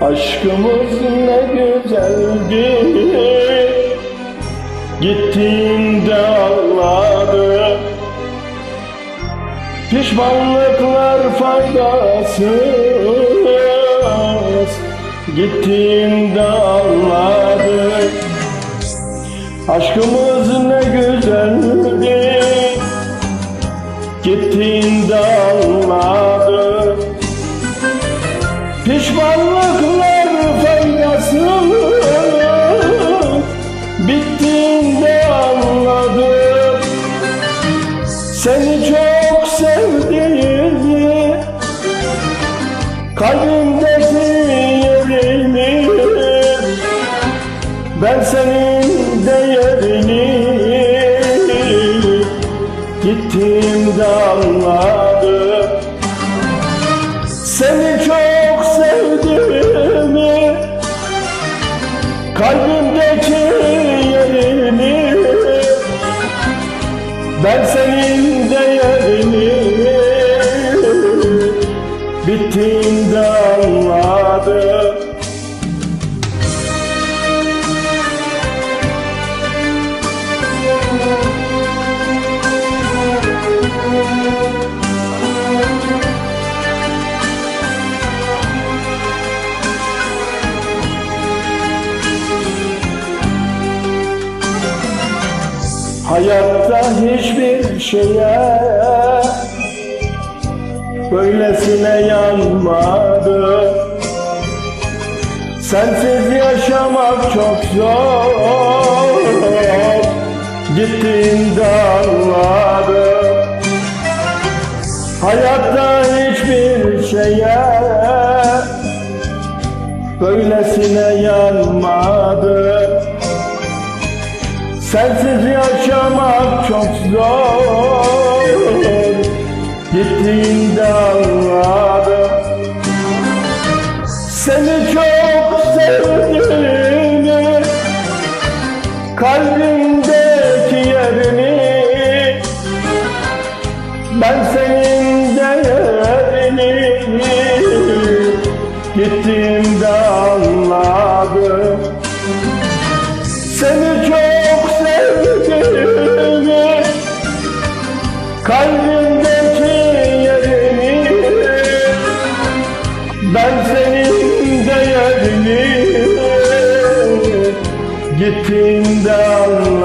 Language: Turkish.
Aşkımız ne güzeldi Gittiğinde ağladım Pişmanlıklar faydasız Gittiğinde ağladım Aşkımız ne güzeldi Gittiğinde ağladım Pişmanlıklar faydasız Bittiğinde anladım. Seni çok sevdiğimi Kalbimdeki yerini Ben senin değerini Gittiğimde anladım Ben senin değerini Bittiğinde anladım Hayatta hiçbir şeye Böylesine yanmadı. Sensiz yaşamak çok zor. Gittiğinde anladım Hayatta hiçbir şeye Böylesine yanmadı Sensiz yaşamak çok zor. Gittiğinde anladım Seni çok sevdiğimi Kalbimdeki Kalbimdeki yerini Ben senin değerini Gittiğinde anladım